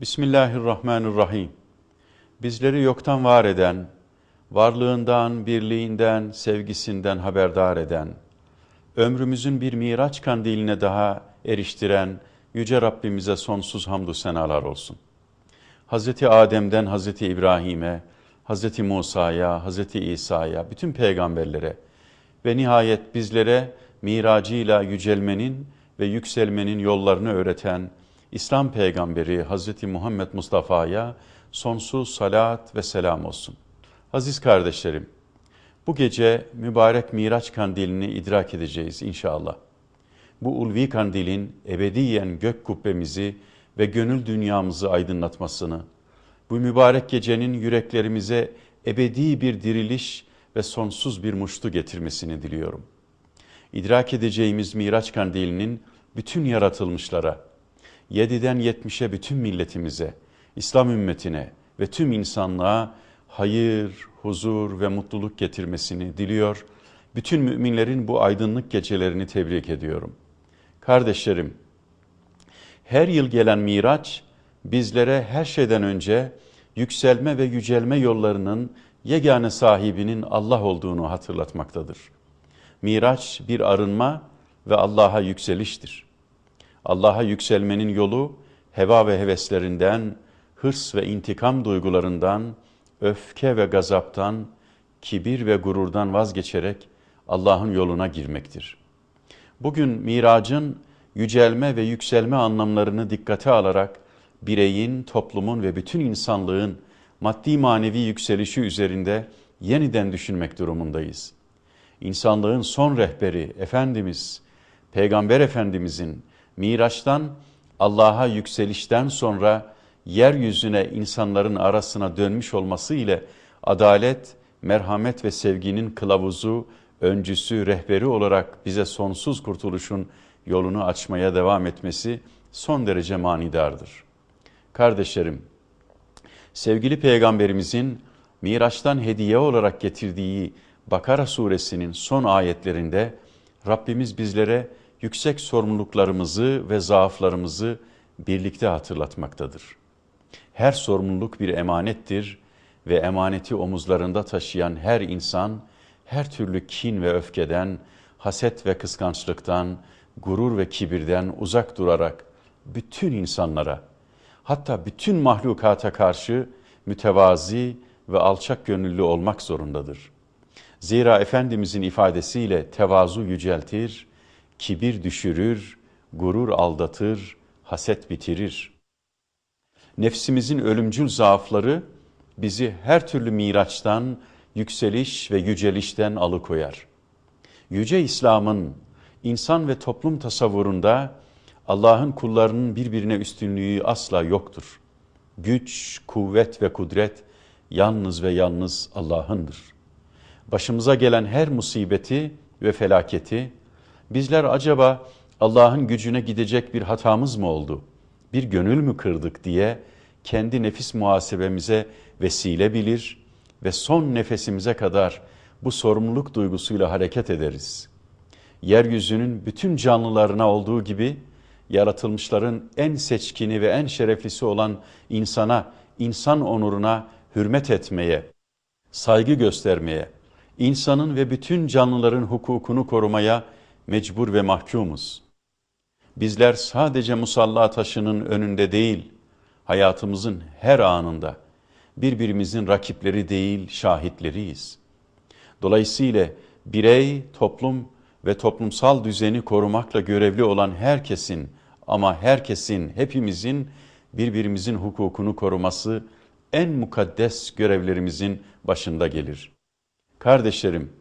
Bismillahirrahmanirrahim. Bizleri yoktan var eden, varlığından, birliğinden, sevgisinden haberdar eden, ömrümüzün bir miraç kandiline daha eriştiren Yüce Rabbimize sonsuz hamdü senalar olsun. Hz. Adem'den Hz. İbrahim'e, Hz. Musa'ya, Hz. İsa'ya, bütün peygamberlere ve nihayet bizlere miracıyla yücelmenin ve yükselmenin yollarını öğreten İslam peygamberi Hz. Muhammed Mustafa'ya sonsuz salat ve selam olsun. Aziz kardeşlerim, bu gece mübarek Miraç kandilini idrak edeceğiz inşallah. Bu ulvi kandilin ebediyen gök kubbemizi ve gönül dünyamızı aydınlatmasını, bu mübarek gecenin yüreklerimize ebedi bir diriliş ve sonsuz bir muştu getirmesini diliyorum. İdrak edeceğimiz Miraç kandilinin bütün yaratılmışlara, 7'den 70'e bütün milletimize, İslam ümmetine ve tüm insanlığa hayır, huzur ve mutluluk getirmesini diliyor. Bütün müminlerin bu aydınlık gecelerini tebrik ediyorum. Kardeşlerim, her yıl gelen Miraç bizlere her şeyden önce yükselme ve yücelme yollarının yegane sahibinin Allah olduğunu hatırlatmaktadır. Miraç bir arınma ve Allah'a yükseliştir. Allah'a yükselmenin yolu heva ve heveslerinden, hırs ve intikam duygularından, öfke ve gazaptan, kibir ve gururdan vazgeçerek Allah'ın yoluna girmektir. Bugün miracın yücelme ve yükselme anlamlarını dikkate alarak bireyin, toplumun ve bütün insanlığın maddi manevi yükselişi üzerinde yeniden düşünmek durumundayız. İnsanlığın son rehberi Efendimiz, Peygamber Efendimizin Miraç'tan Allah'a yükselişten sonra yeryüzüne insanların arasına dönmüş olması ile adalet, merhamet ve sevginin kılavuzu, öncüsü, rehberi olarak bize sonsuz kurtuluşun yolunu açmaya devam etmesi son derece manidardır. Kardeşlerim, sevgili peygamberimizin Miraç'tan hediye olarak getirdiği Bakara suresinin son ayetlerinde Rabbimiz bizlere yüksek sorumluluklarımızı ve zaaflarımızı birlikte hatırlatmaktadır. Her sorumluluk bir emanettir ve emaneti omuzlarında taşıyan her insan her türlü kin ve öfkeden, haset ve kıskançlıktan, gurur ve kibirden uzak durarak bütün insanlara, hatta bütün mahlukata karşı mütevazi ve alçak gönüllü olmak zorundadır. Zira Efendimizin ifadesiyle tevazu yüceltir, kibir düşürür, gurur aldatır, haset bitirir. Nefsimizin ölümcül zaafları bizi her türlü miraçtan, yükseliş ve yücelişten alıkoyar. Yüce İslam'ın insan ve toplum tasavvurunda Allah'ın kullarının birbirine üstünlüğü asla yoktur. Güç, kuvvet ve kudret yalnız ve yalnız Allah'ındır. Başımıza gelen her musibeti ve felaketi bizler acaba Allah'ın gücüne gidecek bir hatamız mı oldu? Bir gönül mü kırdık diye kendi nefis muhasebemize vesile bilir ve son nefesimize kadar bu sorumluluk duygusuyla hareket ederiz. Yeryüzünün bütün canlılarına olduğu gibi yaratılmışların en seçkini ve en şereflisi olan insana, insan onuruna hürmet etmeye, saygı göstermeye, insanın ve bütün canlıların hukukunu korumaya mecbur ve mahkumuz. Bizler sadece musalla taşının önünde değil, hayatımızın her anında birbirimizin rakipleri değil, şahitleriyiz. Dolayısıyla birey, toplum ve toplumsal düzeni korumakla görevli olan herkesin ama herkesin, hepimizin birbirimizin hukukunu koruması en mukaddes görevlerimizin başında gelir. Kardeşlerim,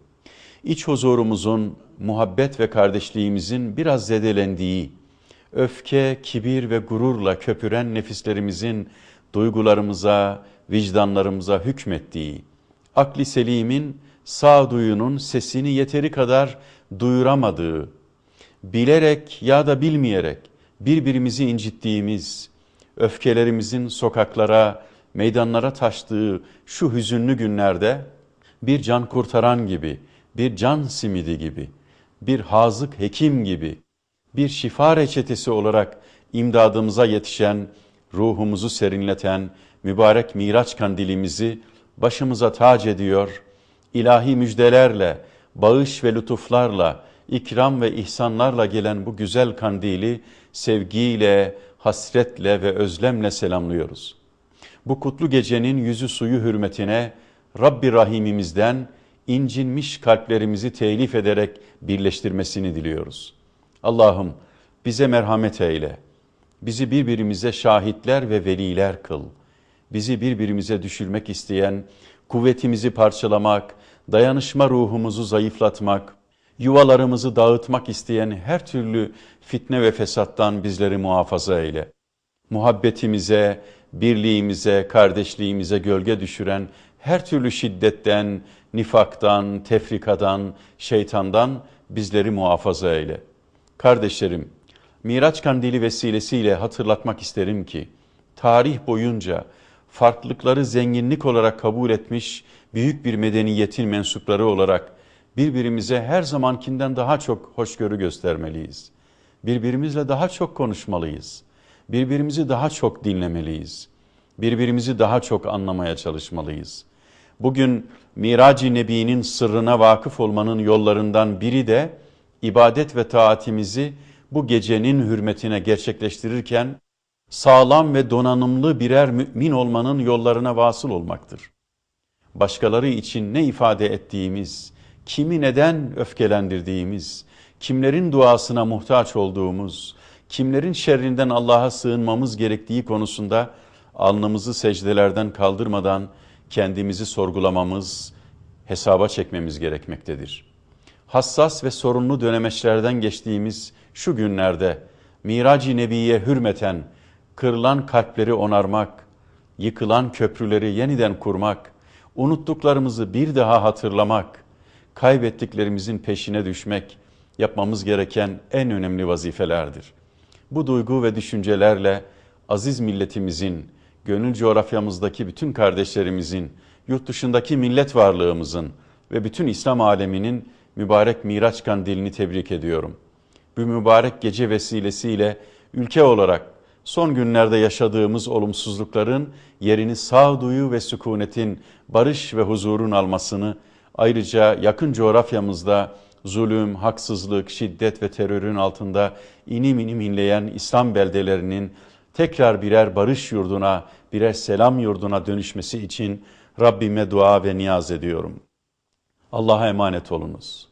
iç huzurumuzun, muhabbet ve kardeşliğimizin biraz zedelendiği, öfke, kibir ve gururla köpüren nefislerimizin duygularımıza, vicdanlarımıza hükmettiği, akli selimin, sağduyunun sesini yeteri kadar duyuramadığı, bilerek ya da bilmeyerek birbirimizi incittiğimiz, öfkelerimizin sokaklara, meydanlara taştığı şu hüzünlü günlerde bir can kurtaran gibi, bir can simidi gibi, bir hazık hekim gibi, bir şifa reçetesi olarak imdadımıza yetişen ruhumuzu serinleten mübarek Miraç kandilimizi başımıza tac ediyor, ilahi müjdelerle, bağış ve lütuflarla, ikram ve ihsanlarla gelen bu güzel kandili sevgiyle, hasretle ve özlemle selamlıyoruz. Bu kutlu gecenin yüzü suyu hürmetine Rabbi Rahimimizden incinmiş kalplerimizi telif ederek birleştirmesini diliyoruz. Allah'ım bize merhamet eyle. Bizi birbirimize şahitler ve veliler kıl. Bizi birbirimize düşürmek isteyen, kuvvetimizi parçalamak, dayanışma ruhumuzu zayıflatmak, yuvalarımızı dağıtmak isteyen her türlü fitne ve fesattan bizleri muhafaza eyle. Muhabbetimize, birliğimize, kardeşliğimize gölge düşüren her türlü şiddetten, nifaktan, tefrikadan, şeytandan bizleri muhafaza eyle. Kardeşlerim, Miraç kandili vesilesiyle hatırlatmak isterim ki, tarih boyunca farklılıkları zenginlik olarak kabul etmiş büyük bir medeniyetin mensupları olarak birbirimize her zamankinden daha çok hoşgörü göstermeliyiz. Birbirimizle daha çok konuşmalıyız. Birbirimizi daha çok dinlemeliyiz. Birbirimizi daha çok anlamaya çalışmalıyız. Bugün Mirac-ı Nebi'nin sırrına vakıf olmanın yollarından biri de ibadet ve taatimizi bu gecenin hürmetine gerçekleştirirken sağlam ve donanımlı birer mümin olmanın yollarına vasıl olmaktır. Başkaları için ne ifade ettiğimiz, kimi neden öfkelendirdiğimiz, kimlerin duasına muhtaç olduğumuz, kimlerin şerrinden Allah'a sığınmamız gerektiği konusunda alnımızı secdelerden kaldırmadan kendimizi sorgulamamız, hesaba çekmemiz gerekmektedir. Hassas ve sorunlu dönemeçlerden geçtiğimiz şu günlerde Mirac-ı Nebi'ye hürmeten kırılan kalpleri onarmak, yıkılan köprüleri yeniden kurmak, unuttuklarımızı bir daha hatırlamak, kaybettiklerimizin peşine düşmek yapmamız gereken en önemli vazifelerdir. Bu duygu ve düşüncelerle aziz milletimizin, gönül coğrafyamızdaki bütün kardeşlerimizin, yurt dışındaki millet varlığımızın ve bütün İslam aleminin mübarek Miraç kandilini tebrik ediyorum. Bu mübarek gece vesilesiyle ülke olarak son günlerde yaşadığımız olumsuzlukların yerini sağduyu ve sükunetin, barış ve huzurun almasını, ayrıca yakın coğrafyamızda zulüm, haksızlık, şiddet ve terörün altında inim inim inleyen İslam beldelerinin tekrar birer barış yurduna, birer selam yurduna dönüşmesi için Rabbime dua ve niyaz ediyorum. Allah'a emanet olunuz.